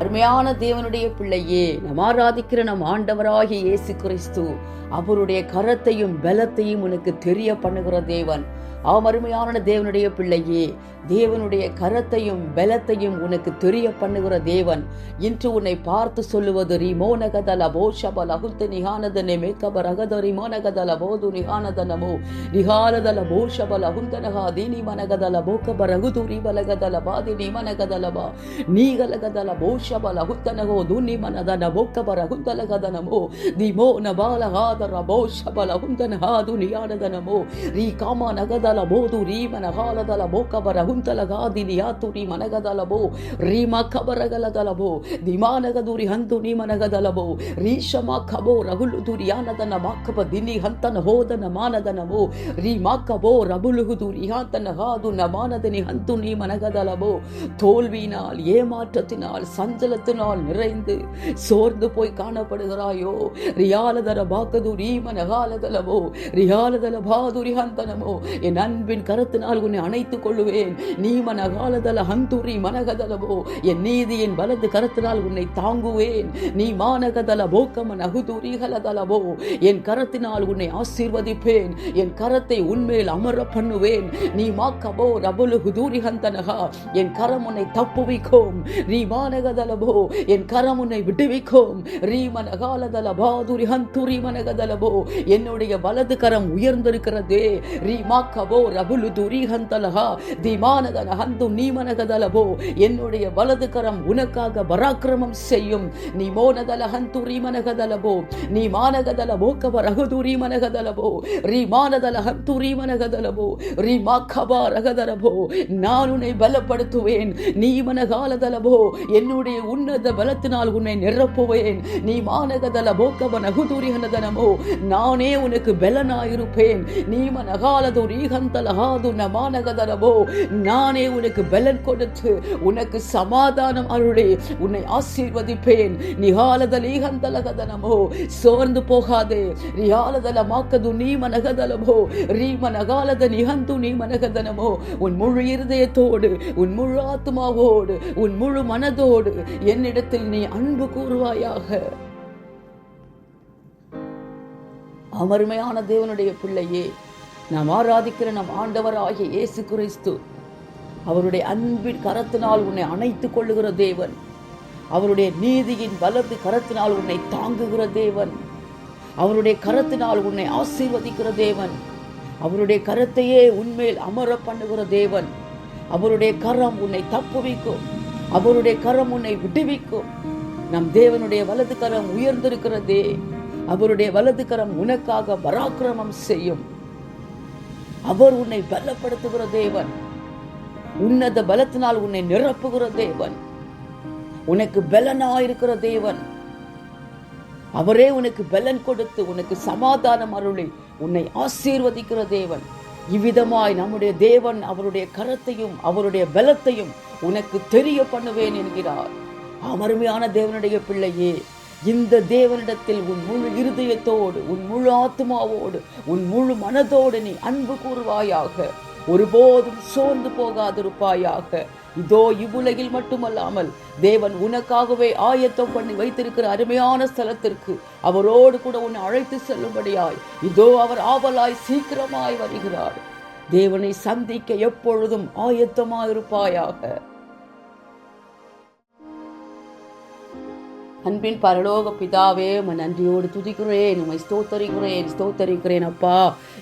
அருமையான தேவனுடைய பிள்ளையே நம் ஆராதிக்கிற நம் ஆண்டவராகிய இயேசு கிறிஸ்து அவருடைய கரத்தையும் பலத்தையும் உனக்கு தெரிய பண்ணுகிற தேவன். ஆம் அருமையான தேவனுடைய பிள்ளையே தேவனுடைய கரத்தையும் பலத்தையும் உனக்கு தெரிய பண்ணுகிற தேவன். இன்று உன்னை பார்த்து சொல்லுவது ரிமோனகதல போஷபல அகுத்து நிகானத நெமேக்கப ரகத ரிமோனகதல போது நிகானதனமோ நிகானதல போஷபல அகுந்தனகா தீனி மனகதல போக்கப ரகுது ரிபலகதல பாதி நிமனகதலபா நீகலகதல போஷபல அகுத்தனகோ துன்னி மனதன போக்கப ரகுந்தலகதனமோ திமோ நபாலகாதர போஷபல அகுந்தனகா துனியானதனமோ ரீ காமா நகதல ನಗದಲ ಬೋದು ರೀ ಮನಗಾಲದಲ ಬೋ ಕಬರ ಹುಂತಲಗಾದಿ ನಿಯಾತುರಿ ಮನಗದಲಬೋ ರೀ ಮ ಕಬರಗಲದಲಬೋ ದಿಮಾನಗದುರಿ ಹಂತು ನೀ ಮನಗದಲಬೋ ರೀ ಶಮ ಕಬೋ ರಗುಲು ದುರಿಯಾನದನ ಮಾಕಬ ದಿನಿ ಹಂತನ ಹೋದನ ಮಾನದನಬೋ ರೀ ಮಾಕಬೋ ರಬುಲುಹುದು ரியாத்தன ஹாது நமானதனி ஹந்து நீ மனகதலபோ தோல்வியினால் ஏமாற்றத்தினால் சஞ்சலத்தினால் நிறைந்து சோர்ந்து போய் காணப்படுகிறாயோ ரியாலதர பாக்கது ரீ மனகாலதலபோ ரியாலதல பாதுரி ஹந்தனமோ என் அன்பின் கருத்தினால் உன்னை அணைத்துக் கொள்ளுவேன். நீ மனகாலதல ஹந்தூரி மனகதலவோ என் நீதியின் வலது கரத்தினால் உன்னை தாங்குவேன். நீ மானகதல போக்கமன் அகுதூரி கலதலவோ என் கரத்தினால் உன்னை ஆசீர்வதிப்பேன். என் கரத்தை உன்மேல் அமர பண்ணுவேன். நீ மாக்கபோ ரபுலு ஹுதூரி ஹந்தனகா என் கரம் உன்னை தப்புவிக்கும். நீ மானகதலபோ என் கரம் உன்னை விடுவிக்கும். ரீ மனகாலதல பாதுரி ஹந்தூரி மனகதலபோ என்னுடைய வலது கரம் உயர்ந்திருக்கிறதே. ரீ மாக்கபோ ரபுலு துரி ஹந்தலகா திமானதன ஹந்து நீ மனகதலபோ என்னுடைய வலது கரம் உனக்காக பராக்கிரமம் செய்யும். நீ மோனதல ஹந்துரி மனகதலபோ நீ மானகதல போக்கப ரகுதுரி மனகதலபோ ரீ மானதல ஹந்துரி மனகதலபோ ரீ மாக்கபா ரகதலபோ நான் உன்னை பலப்படுத்துவேன். நீ மனகாலதலபோ என்னுடைய உன்னத பலத்தினால் உன்னை நிரப்புவேன். நீ மானகதல போக்கப நகுதுரி ஹனதனமோ நானே உனக்கு பலனாயிருப்பேன். நீ மனகாலது நானே உனக்கு பலன் கொடுத்து உனக்கு சமாதானம் அருளே உன்னை ஆசீர்வதிப்பேன். நிகாலதலீகந்தலகதனமோ சோர்ந்து போகாதே. ரியாலதல மாக்கது நீ மனகதலமோ ரீ மனகாலத நிகந்து நீ மனகதனமோ உன் முழு இருதயத்தோடு உன் முழு ஆத்மாவோடு உன் முழு மனதோடு என்னிடத்தில் நீ அன்பு கூறுவாயாக. அமருமையான தேவனுடைய பிள்ளையே நாம் ஆராதிக்கிற நம் ஆண்டவராகிய இயேசு கிறிஸ்து. அவருடைய அன்பின் கரத்தினால் உன்னை அணைத்துக் கொள்ளுகிற தேவன். அவருடைய நீதியின் வலது கரத்தினால் உன்னை தாங்குகிற தேவன். அவருடைய கரத்தினால் உன்னை ஆசீர்வதிக்கிற தேவன். அவருடைய கரத்தையே உண்மையில் அமர பண்ணுகிற தேவன். அவருடைய கரம் உன்னை தப்புவிக்கும். அவருடைய கரம் உன்னை விடுவிக்கும். நம் தேவனுடைய வலது கரம் உயர்ந்திருக்கிறதே. அவருடைய வலது கரம் உனக்காக பராக்கிரமம் செய்யும். அவர் உன்னை பலப்படுத்துகிற தேவன். உன்னத பலத்தினால் உன்னை நிரப்புகிற தேவன். உனக்கு பலனாயிருக்கிற தேவன். அவரே உனக்கு பலன் கொடுத்து உனக்கு சமாதானம் அருளி உன்னை ஆசீர்வதிக்கிற தேவன். இவ்விதமாய் நம்முடைய தேவன் அவருடைய கரத்தையும் அவருடைய பலத்தையும் உனக்கு தெரிய பண்ணுவேன் என்கிறார். அமருமையான தேவனுடைய பிள்ளையே இந்த தேவனிடத்தில் உன் முழு இருதயத்தோடு உன் முழு ஆத்மாவோடு உன் முழு மனதோடு நீ அன்பு கூறுவாயாக. ஒருபோதும் சோர்ந்து போகாதிருப்பாயாக. இதோ இவ்வுலகில் மட்டுமல்லாமல் தேவன் உனக்காகவே ஆயத்தம் பண்ணி வைத்திருக்கிற அருமையான ஸ்தலத்திற்கு அவரோடு கூட உன்னை அழைத்து செல்லும்படியாய் இதோ அவர் ஆவலாய் சீக்கிரமாய் வருகிறார். தேவனை சந்திக்க எப்பொழுதும் ஆயத்தமாயிருப்பாயாக. அன்பின் பரலோக பிதாவே உம்மை நன்றியோடு துதிக்கிறேன் உம்மை ஸ்தோத்தரிக்கிறேன் ஸ்தோத்தரிக்கிறேன் அப்பா.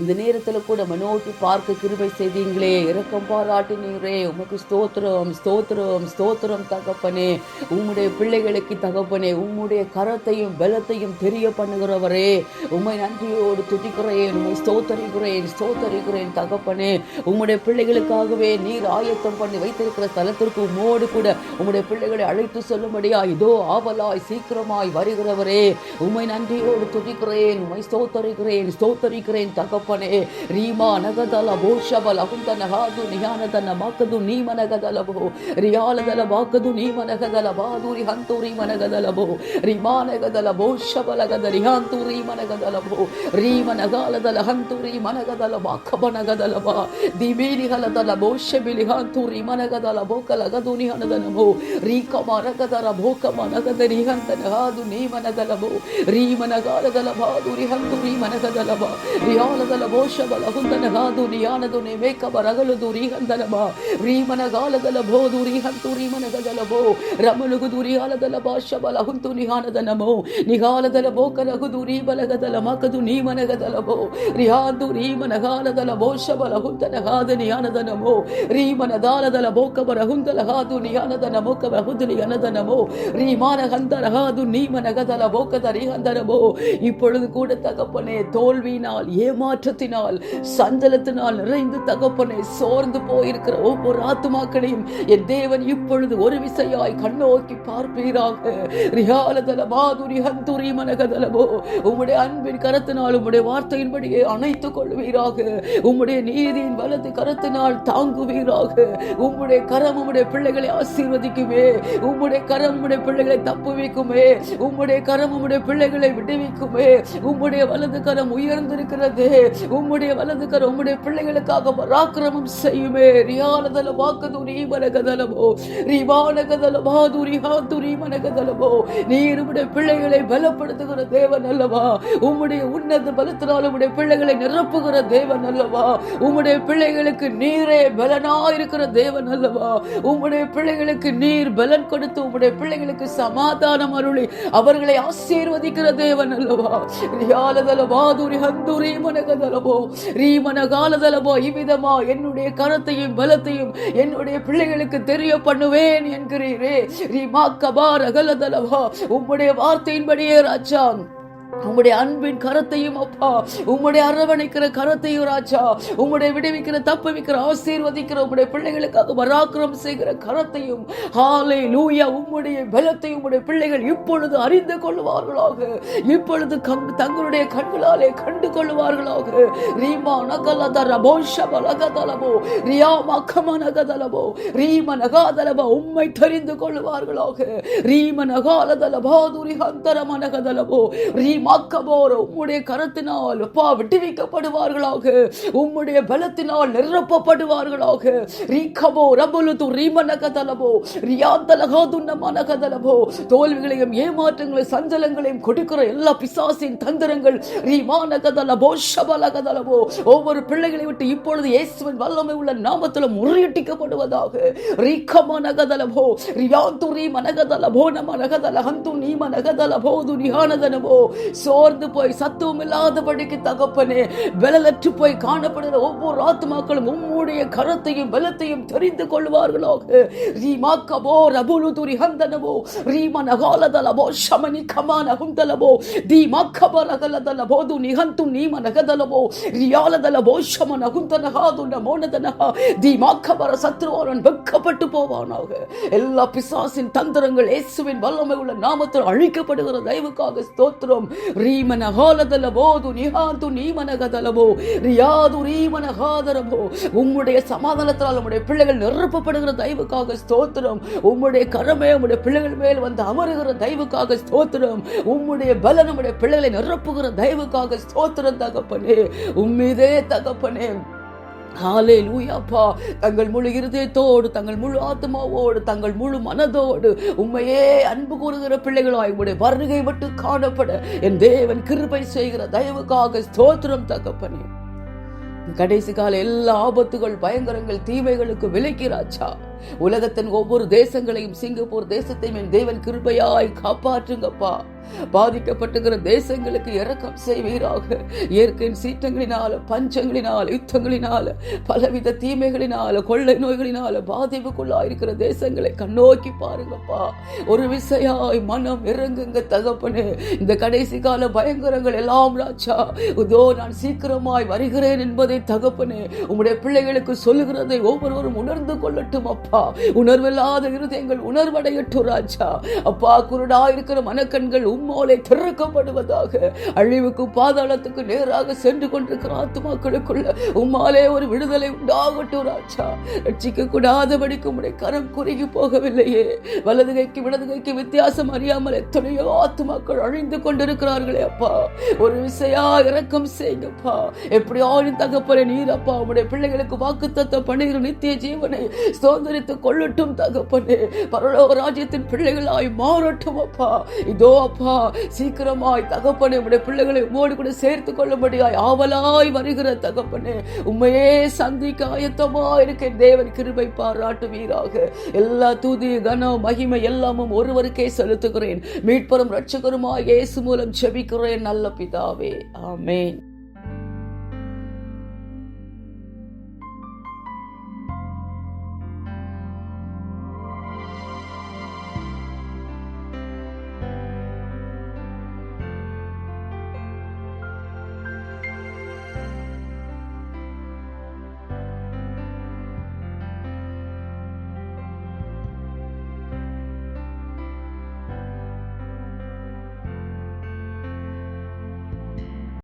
இந்த நேரத்தில் கூட உம்மை பார்க்க கிருபை செய்தீங்களே இறக்கம் பாராட்டினீரே. உமக்கு ஸ்தோத்திரம் ஸ்தோத்திரம் ஸ்தோத்திரம் தகப்பனே. உம்முடைய பிள்ளைகளுக்கு தகப்பனே உம்முடைய கரத்தையும் பலத்தையும் தெரிய பண்ணுகிறவரே. உமை நன்றியோடு துதிக்கிறேன் உமை ஸ்தோத்தரிக்கிறேன் ஸ்தோத்தரிக்கிறேன் தகப்பனே. உம்முடைய பிள்ளைகளுக்காகவே நீர் ஆயத்தம் பண்ணி வைத்திருக்கிற ஸ்தலத்திற்கு உம்மோடு கூட உம்முடைய பிள்ளைகளை அழைத்து சொல்லும்படியா இதோ ஆவலாய் சீக்கிரமாய் வருகிறவரே உமை நன்றியோடு துதிக்கிறேன் உமை ஸ்தோத்தரிக்கிறேன் ஸ்தோத்தரிக்கிறேன் தகப்பனே. ரீமா நகதல போஷபல் அகுந்த நகாது நியானதன மாக்கது நீமனகதலபோ ரியாலதல மாக்கது நீமனகதல பாதுரி ஹந்தூரி மனகதலபோ ரிமானகதல போஷபலகத ரிஹாந்தூரி மனகதலபோ ரீமனகாலதல ஹந்தூரி மனகதல மாக்கபனகதலபா திமீனிகலதல போஷபிலி ஹாந்தூரி மனகதல போக்கலகது நியானதனமோ ரீகமா நகதர போக்கமா நகதரி ರಿಹಂತನ ಹಾದು ನೇಮನದಲಭೋ ರೀಮನಗಾಲದಲಭಾದು ರಿಹಂತು ರೀಮನಗದಲಭ ರಿಯಾಲದಲ ಭೋಷಬಲ ಹುಂದನ ಹಾದು ನಿಯಾನದು ನೇಮೇಕಬ ರಗಲದು ರೀಹಂತನಭ ರೀಮನಗಾಲದಲ ಭೋದು ರಿಹಂತು ರೀಮನಗದಲಭೋ ರಮಲುಗುದು ರಿಯಾಲದಲ ಭಾಷಬಲ ಹುಂತು ನಿಹಾನದ ನಮೋ ನಿಗಾಲದಲ ಭೋಕಲಗುದು ರೀಬಲಗದಲ ಮಕದು ನೀಮನಗದಲಭೋ ರಿಹಾದು ರೀಮನಗಾಲದಲ ಭೋಷಬಲ ಹುಂತನ ಹಾದು ನಿಯಾನದ ನಮೋ ರೀಮನದಾಲದಲ ಭೋಕಬರ ಹುಂದಲ ಹಾದು ನಿಯಾನದ ನಮೋಕಬ ಹುದಲಿ ಅನದ ನಮೋ ರೀಮಾನ ಹಂದ ஹாது நீமனகதல இப்பொழுது கூட தகப்பனே தோல்வியினால் ஏமாற்றத்தினால் சஞ்சலத்தினால் நிறைந்து தகப்பனே சோர்ந்து போயிருக்கிற ஒவ்வொரு ஆத்துமாக்களையும் என் தேவன் இப்பொழுது ஒரு விசையாய் கண்ணோக்கி பார்ப்பீராக. ரிஹாலதல மாதுரி ஹந்துரி மனகதலமோ. உம்முடைய அன்பின் கரத்தினால் உம்முடைய வார்த்தையின்படியே அணைத்துக் கொள்வீராக. உம்முடைய நீதியின் வலது கரத்தினால் தாங்குவீராக. உம்முடைய கரம் உம்முடைய பிள்ளைகளை ஆசீர்வதிக்குமே. உம்முடைய கரம் உம்முடைய பிள்ளைகளை விடுவிக்குமே. உம்முடைய கரம் உம்முடைய பிள்ளைகளை விடுவிக்குமே. உம்முடைய வலது கரம் உயர்ந்திருக்கிறது. உம்முடைய வலது கரம் உம்முடைய பிள்ளைகளுக்காக பராக்கிரமம் செய்யுமே. ரியாலதல வாக்கது மனகதலமோ. ரிவானகதல பாதுரி ஹாதுரி மனகதலமோ. நீர் உம்முடைய பிள்ளைகளை பலப்படுத்துகிற தேவன் அல்லவா? உம்முடைய உன்னத பலத்தினால் உம்முடைய பிள்ளைகளை நிரப்புகிற தேவன் அல்லவா? உம்முடைய பிள்ளைகளுக்கு நீரே பலனா இருக்கிற தேவன் அல்லவா? உம்முடைய பிள்ளைகளுக்கு நீர் பலன் கொடுத்து உம்முடைய பிள்ளைகளுக்கு சமாதானம் அருளி அவர்களை ஆசீர்வதிக்கிற தேவன் அல்லவா ரியாலதல பாதுரி ஹந்துரி மனகதலபோ ரீமனகாலதலபோ இவ்விதமா என்னுடைய கரத்தையும் பலத்தையும் என்னுடைய பிள்ளைகளுக்கு தெரிய பண்ணுவேன் என்கிறீரே. ரீமா கபார் அகலதலவா உம்முடைய வார்த்தையின்படியே ராஜா. உங்களுடைய அன்பின் கரத்தையும் அப்பா உங்களுடைய அரவணைக்கிற கரத்தையும் ராஜா உங்களுடைய விடுவிக்கிற தப்பு வைக்கிற ஆசீர்வதிக்கிற உங்களுடைய பிள்ளைகளுக்காக பராக்கிரம் செய்கிற கரத்தையும் ஹாலே லூயா உம்முடைய பலத்தையும் உங்களுடைய பிள்ளைகள் இப்பொழுது அறிந்து கொள்வார்களாக இப்பொழுது தங்களுடைய கண்களாலே கண்டு கொள்வார்களாக ரீமா நகலத ரபோஷ பலகதலபோ ரியா மக்கம நகதலபோ ரீம நகாதலபோ உம்மை தெரிந்து கொள்வார்களாக ரீம நகாலதல பாதுரி ஹந்தரம நகதலபோ ரீமா ரீமாக்கபோர் உம்முடைய கரத்தினால் அப்பா விடுவிக்கப்படுவார்களாக. உம்முடைய பலத்தினால் நிரப்பப்படுவார்களாக. ரீகபோ கதலபோ ரீமனகதலபோ ரியாந்தலகாதுன்ன கதலபோ தோல்விகளையும் ஏமாற்றங்களையும் சஞ்சலங்களையும் கொடுக்கிற எல்லா பிசாசின் தந்திரங்கள் ரீமானகதலபோ ஷபலகதலபோ. ஒவ்வொரு பிள்ளைகளை விட்டு இப்பொழுது இயேசுவின் வல்லமை உள்ள நாமத்தில் முறியடிக்கப்படுவதாக. ரீகமனகதலபோ ரியாந்து ரீமனகதலபோ நமனகதல ஹந்து நீமனகதலபோ துனியானதனபோ சோர்ந்து போய் சத்துவம் இல்லாதபடிக்கு தகப்பனே பலலற்று போய் காணப்படுகிற ஒவ்வொரு ஆத்மாக்களும் உம்முடைய கரத்தையும் பலத்தையும் தெரிந்து கொள்வார்களாக. ரீமாக்கபோ ரபுலுதுரி ஹந்தனபோ ரீம நகாலதலபோ சமனி கமான ஹுந்தலபோ தீமாக்கப நகலதலபோ து நிகந்து நீம நகதலபோ ரியாலதலபோ ஷம நகுந்தனகாது நமோனதனஹா தீமாக்கபர சத்ருவாரன் வெக்கப்பட்டு போவானாக. எல்லா பிசாசின் தந்திரங்கள் இயேசுவின் வல்லமை உள்ள நாமத்தில் அழிக்கப்படுகிற தயவுக்காக ஸ்தோத்திரம். ரீமன ஹாலதல போது நிஹாந்து நீமனகதலபோ ரியாது ரீமன ஹாதரபோ உம்முடைய சமாதானத்தால் நம்முடைய பிள்ளைகள் நிரப்பப்படுகிற தயவுக்காக ஸ்தோத்திரம் உம்முடைய கரமே உம்முடைய பிள்ளைகள் மேல் வந்து அமருகிற தயவுக்காக ஸ்தோத்திரம் உம்முடைய பல நம்முடைய பிள்ளைகளை நிரப்புகிற தயவுக்காக ஸ்தோத்திரம் தகப்பனே உம்மீதே தகப்பனே ஹாலே லூயாப்பா தங்கள் முழு இருதயத்தோடு தங்கள் முழு ஆத்மாவோடு தங்கள் முழு மனதோடு உண்மையே அன்பு கூறுகிற பிள்ளைகளாய் உங்களுடைய வருகை விட்டு காணப்பட. என் தேவன் கிருபை செய்கிற தயவுக்காக ஸ்தோத்திரம் தகப்பனே. கடைசி கால எல்லா ஆபத்துகள் பயங்கரங்கள் தீமைகளுக்கு விலக்கிறாச்சா உலகத்தின் ஒவ்வொரு தேசங்களையும் சிங்கப்பூர் தேசத்தையும் என் தேவன் கிருபையாய் காப்பாற்றுங்கப்பா. பாதிக்கப்பட்டுகிற தேசங்களுக்கு இறக்கம் செய்வீராக. இயற்கையின் சீற்றங்களினால பஞ்சங்களினால யுத்தங்களினால பலவித தீமைகளினால கொள்ளை நோய்களினால பாதிப்புக்குள்ளாயிருக்கிற தேசங்களை கண்ணோக்கி பாருங்கப்பா. ஒரு விசையாய் மனம் இறங்குங்க தகப்பனு. இந்த கடைசி கால பயங்கரங்கள் எல்லாம் ராஜா. இதோ நான் சீக்கிரமாய் வருகிறேன் என்பதை தகப்பனு. உங்களுடைய பிள்ளைகளுக்கு சொல்லுகிறதை ஒவ்வொருவரும் உணர்ந்து கொள்ளட்டும் அப்பா உணர்வில்லாத இருதயங்கள் உணர்வடையட்டும் ராஜா. அப்பா குருடா இருக்கிற மனக்கண்கள் உம்மோலை திறக்கப்படுவதாக அழிவுக்கு பாதாளத்துக்கு நேராக சென்று கொண்டிருக்கிற ஆத்மாக்களுக்குள்ள உம்மாலே ஒரு விடுதலை உண்டாகட்டும் ராஜா. ரட்சிக்க கூடாதபடிக்கு உடைய கரம் குறுகி போகவில்லையே. வலது கைக்கு இடது கைக்கு வித்தியாசம் அறியாமல் எத்தனையோ ஆத்மாக்கள் அழிந்து கொண்டிருக்கிறார்களே அப்பா. ஒரு விசையா இறக்கம் செய்யுங்கப்பா எப்படியாவது தகப்பனை நீர் அப்பா உடைய பிள்ளைகளுக்கு வாக்குத்தத்த பண்ணுகிற நித்திய ஜீவனை. சுதந்திரித்து கொள்ளட்டும் தகப்பனே. பரலோக ராஜ்யத்தின் பிள்ளைகளாய் மாறட்டும் அப்பா. இதோ அப்பா சீக்கிரமாய் தகப்பனே உடைய பிள்ளைகளை உம்மோடு கூட சேர்த்து கொள்ளும்படியாய் ஆவலாய் வருகிற தகப்பனே. உண்மையே சந்திக்க ஆயத்தமா இருக்க தேவன் கிருபை பாராட்டுவீராக. எல்லா தூதி கனம் மகிமை எல்லாமும் ஒருவருக்கே செலுத்துகிறேன். மீட்பரும் ரட்சகருமாய் இயேசு மூலம் செபிக்கிறேன் நல்ல பிதாவே. ஆமேன்.